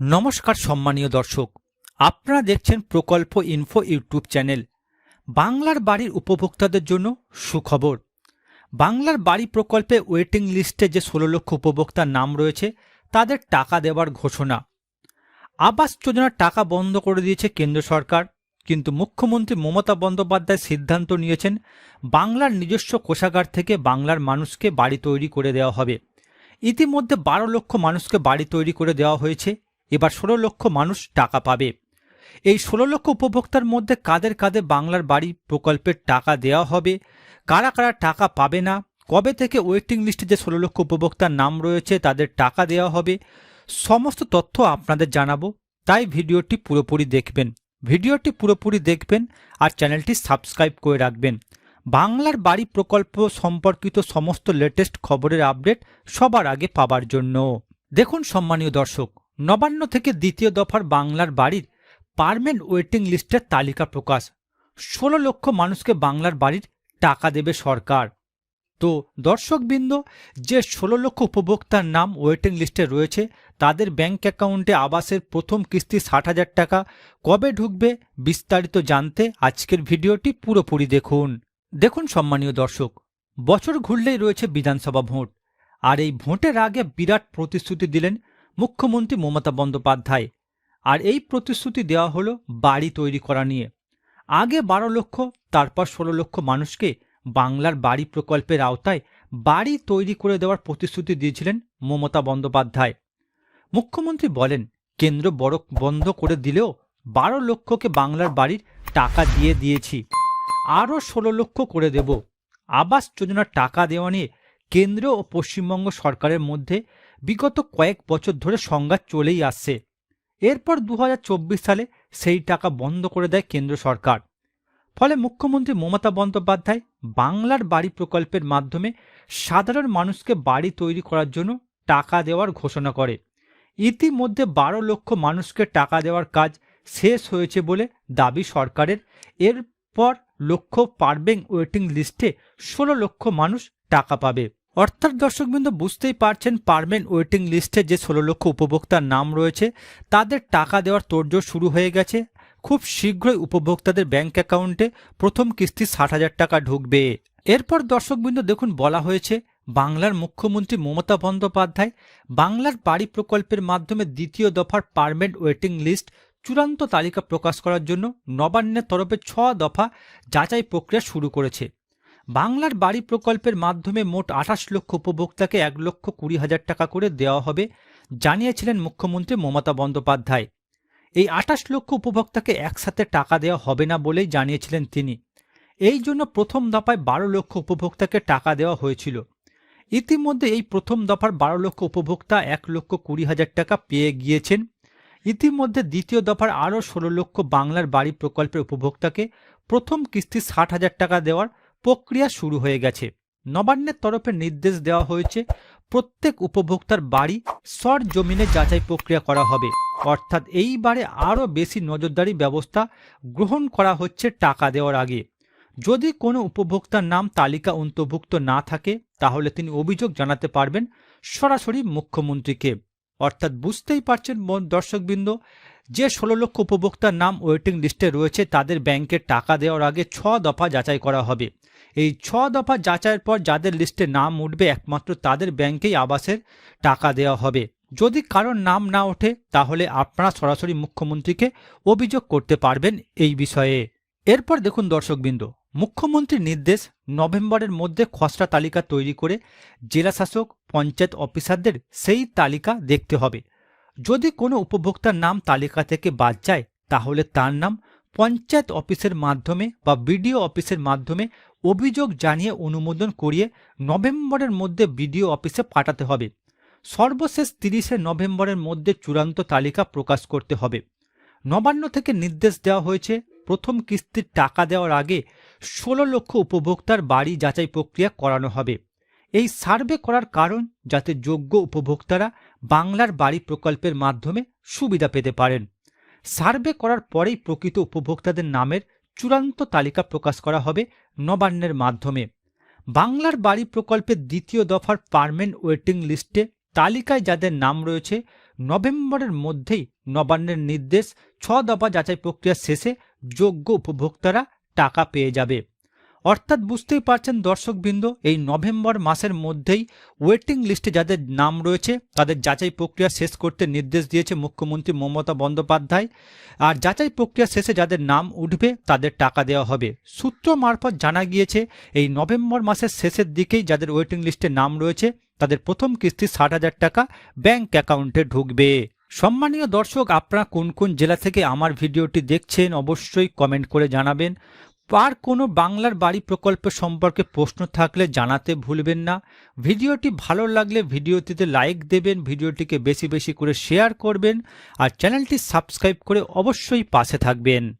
নমস্কার সম্মানীয় দর্শক। আপনারা দেখছেন প্রকল্প ইনফো ইউটিউব চ্যানেল। বাংলার বাড়ির উপভোক্তাদের জন্য সুখবর। বাংলার বাড়ি প্রকল্পে ওয়েটিং লিস্টে যে ষোলো লক্ষ উপভোক্তার নাম রয়েছে, তাদের টাকা দেওয়ার ঘোষণা। আবাস যোজনার টাকা বন্ধ করে দিয়েছে কেন্দ্র সরকার, কিন্তু মুখ্যমন্ত্রী মমতা বন্দ্যোপাধ্যায় সিদ্ধান্ত নিয়েছেন, বাংলার নিজস্ব কোষাগার থেকে বাংলার মানুষকে বাড়ি তৈরি করে দেওয়া হবে। ইতিমধ্যে বারো লক্ষ মানুষকে বাড়ি তৈরি করে দেওয়া হয়েছে। এবার ষোলো লক্ষ মানুষ টাকা পাবে। এই ষোলো লক্ষ উপভোক্তার মধ্যে কাদের কাদের বাংলার বাড়ি প্রকল্পের টাকা দেওয়া হবে, কারা কারা টাকা পাবে না, কবে থেকে ওয়েটিং লিস্টে যে ষোলো লক্ষ উপভোক্তার নাম রয়েছে তাদের টাকা দেওয়া হবে, সমস্ত তথ্য আপনাদের জানাব, তাই ভিডিওটি পুরোপুরি দেখবেন। ভিডিওটি পুরোপুরি দেখবেন আর চ্যানেলটি সাবস্ক্রাইব করে রাখবেন। বাংলার বাড়ি প্রকল্প সম্পর্কিত সমস্ত লেটেস্ট খবরের আপডেট সবার আগে পাবার জন্য। দেখুন সম্মানীয় দর্শক নবান্ন থেকে দ্বিতীয় দফার বাংলার বাড়ির পারমেন্ট ওয়েটিং লিস্টের তালিকা প্রকাশ। ষোলো লক্ষ মানুষকে বাংলার বাড়ির টাকা দেবে সরকার। তো দর্শকবৃন্দ, যে ষোলো লক্ষ উপভোক্তার নাম ওয়েটিং লিস্টে রয়েছে, তাদের ব্যাংক অ্যাকাউন্টে আবাসের প্রথম কিস্তি ষাট হাজার টাকা। কবে ঢুকবে বিস্তারিত জানতে আজকের ভিডিওটি পুরোপুরি দেখুন। দেখুন সম্মানীয় দর্শক, বছর ঘুরলেই রয়েছে বিধানসভা ভোট। আর এই ভোটের আগে বিরাট প্রতিশ্রুতি দিলেন মুখ্যমন্ত্রী মমতা বন্দ্যোপাধ্যায়। আর এই প্রতিশ্রুতি দেওয়া হলো বাড়ি তৈরি করা নিয়ে। আগে বারো লক্ষ, তারপর ষোলো লক্ষ মানুষকে বাংলার বাড়ি প্রকল্পের আওতায় বাড়ি তৈরি করে দেওয়ার প্রতিশ্রুতি দিয়েছিলেন মমতা বন্দ্যোপাধ্যায়। মুখ্যমন্ত্রী বলেন, কেন্দ্র বড়, বন্ধ করে দিলেও বারো লক্ষকে বাংলার বাড়ির টাকা দিয়ে দিয়েছি। আরও ষোলো লক্ষ করে দেব। আবাস যোজনার টাকা দেওয়া নিয়ে কেন্দ্র ও পশ্চিমবঙ্গ সরকারের মধ্যে বিগত কয়েক বছর ধরে সংঘাত চলেই আসছে। এরপর দু হাজার চব্বিশ সালে সেই টাকা বন্ধ করে দেয় কেন্দ্র সরকার। ফলে মুখ্যমন্ত্রী মমতা বন্দ্যোপাধ্যায় বাংলার বাড়ি প্রকল্পের মাধ্যমে সাধারণ মানুষকে বাড়ি তৈরি করার জন্য টাকা দেওয়ার ঘোষণা করে। ইতিমধ্যে বারো লক্ষ মানুষকে টাকা দেওয়ার কাজ শেষ হয়েছে বলে দাবি সরকারের। এরপর লক্ষ্য পারবেন ওয়েটিং লিস্টে ষোলো লক্ষ মানুষ টাকা পাবে। অর্থাৎ দর্শকবৃন্দ, বুঝতেই পারছেন পারমেন্ট ওয়েটিং লিস্টে যে ষোলো লক্ষ উপভোক্তার নাম রয়েছে, তাদের টাকা দেওয়ার তোড়জোড় শুরু হয়ে গেছে। খুব শীঘ্রই উপভোক্তাদের ব্যাংক অ্যাকাউন্টে প্রথম কিস্তি ষাট হাজার টাকা ঢুকবে। এরপর দর্শকবৃন্দ, দেখুন, বলা হয়েছে, বাংলার মুখ্যমন্ত্রী মমতা বন্দ্যোপাধ্যায় বাংলার বাড়ি প্রকল্পের মাধ্যমে দ্বিতীয় দফার পারমেন্ট ওয়েটিং লিস্ট চূড়ান্ত তালিকা প্রকাশ করার জন্য নবান্নের তরফে ছ দফা যাচাই প্রক্রিয়া শুরু করেছে। বাংলার বাড়ি প্রকল্পের মাধ্যমে মোট আঠাশ লক্ষ উপভোক্তাকে এক লক্ষ কুড়ি হাজার টাকা করে দেওয়া হবে, জানিয়েছিলেন মুখ্যমন্ত্রী মমতা বন্দ্যোপাধ্যায়। এই আঠাশ লক্ষ উপভোক্তাকে একসাথে টাকা দেওয়া হবে না বলেই জানিয়েছিলেন তিনি। এই জন্য প্রথম দফায় বারো লক্ষ উপভোক্তাকে টাকা দেওয়া হয়েছিল। ইতিমধ্যে এই প্রথম দফার বারো লক্ষ উপভোক্তা এক লক্ষ কুড়ি হাজার টাকা পেয়ে গিয়েছেন। ইতিমধ্যে দ্বিতীয় দফার আরও ষোলো লক্ষ বাংলার বাড়ি প্রকল্পের উপভোক্তাকে প্রথম কিস্তি ষাট হাজার টাকা দেওয়ার প্রক্রিয়া শুরু হয়ে গেছে। নবান্নের তরফে নির্দেশ দেওয়া হয়েছে, প্রত্যেক উপভোক্তার বাড়ি সর জমিনে যাচাই প্রক্রিয়া করা হবে। অর্থাৎ এইবারে আরও বেশি নজরদারি ব্যবস্থা গ্রহণ করা হচ্ছে টাকা দেওয়ার আগে। যদি কোনো উপভোক্তার নাম তালিকা অন্তর্ভুক্ত না থাকে, তাহলে তিনি অভিযোগ জানাতে পারবেন সরাসরি মুখ্যমন্ত্রীকে। অর্থাৎ বুঝতেই পারছেন দর্শকবৃন্দ যে ষোলো লক্ষ উপভোক্তার নাম ওয়েটিং লিস্টে রয়েছে, তাদের ব্যাংকে টাকা দেওয়ার আগে ছ দফা যাচাই করা হবে। এই ছ দফা যাচাইয়ের পর যাদের লিস্টে নাম উঠবে, একমাত্র তাদের ব্যাংকেই আবাসের টাকা দেওয়া হবে। যদি কারোর নাম না ওঠে, তাহলে আপনারা সরাসরি মুখ্যমন্ত্রীকে অভিযোগ করতে পারবেন এই বিষয়ে। এরপর দেখুন দর্শকবৃন্দ, মুখ্যমন্ত্রীর নির্দেশ, নভেম্বরের মধ্যে খসড়া তালিকা তৈরি করে জেলাশাসক, পঞ্চায়েত অফিসারদের সেই তালিকা দেখতে হবে। যদি কোনো উপভোক্তার নাম তালিকা থেকে বাদ যায়, তাহলে তার নাম পঞ্চায়েত অফিসের মাধ্যমে বা বিডিও অফিসের মাধ্যমে অভিযোগ জানিয়ে অনুমোদন করিয়ে নভেম্বরের মধ্যে বিডিও অফিসে পাঠাতে হবে। সর্বশেষ তিরিশে নভেম্বরের মধ্যে চূড়ান্ত তালিকা প্রকাশ করতে হবে। নবান্ন থেকে নির্দেশ দেওয়া হয়েছে, প্রথম কিস্তির টাকা দেওয়ার আগে ষোলো লক্ষ উপভোক্তার বাড়ি যাচাই প্রক্রিয়া করানো হবে। এই সার্ভে করার কারণ যাতে যোগ্য উপভোক্তারা বাংলার বাড়ি প্রকল্পের মাধ্যমে সুবিধা পেতে পারেন। সার্ভে করার পরেই প্রকৃত উপভোক্তাদের নামের চূড়ান্ত তালিকা প্রকাশ করা হবে নবান্নের মাধ্যমে। বাংলার বাড়ি প্রকল্পের দ্বিতীয় দফার পারমেন্ট ওয়েটিং লিস্টে তালিকায় যাদের নাম রয়েছে, নভেম্বরের মধ্যেই নবান্নের নির্দেশ ছ দফা যাচাই প্রক্রিয়া শেষে যোগ্য উপভোক্তারা টাকা পেয়ে যাবে। অর্থাৎ বুঝতেই পারছেন দর্শকবৃন্দ, এই নভেম্বর মাসের মধ্যেই ওয়েটিং লিস্টে যাদের নাম রয়েছে, তাদের যাচাই প্রক্রিয়া শেষ করতে নির্দেশ দিয়েছে মুখ্যমন্ত্রী মমতা বন্দ্যোপাধ্যায়। আর যাচাই প্রক্রিয়া শেষে যাদের নাম উঠবে, তাদের টাকা দেওয়া হবে। সূত্র মারফত জানা গিয়েছে, এই নভেম্বর মাসের শেষের দিকেই যাদের ওয়েটিং লিস্টে নাম রয়েছে, তাদের প্রথম কিস্তি ষাট হাজার টাকা ব্যাংক অ্যাকাউন্টে ঢুকবে। সম্মানীয় দর্শক, আপনারা কোন কোন জেলা থেকে আমার ভিডিওটি দেখছেন, অবশ্যই কমেন্ট করে জানাবেন। আর কোনো বাংলার বাড়ি প্রকল্প সম্পর্কে প্রশ্ন থাকলে জানাতে ভুলবেন না। ভিডিওটি ভালো লাগলে ভিডিওটিতে লাইক দেবেন, ভিডিওটিকে বেশি বেশি করে শেয়ার করবেন আর চ্যানেলটি সাবস্ক্রাইব করে অবশ্যই পাশে থাকবেন।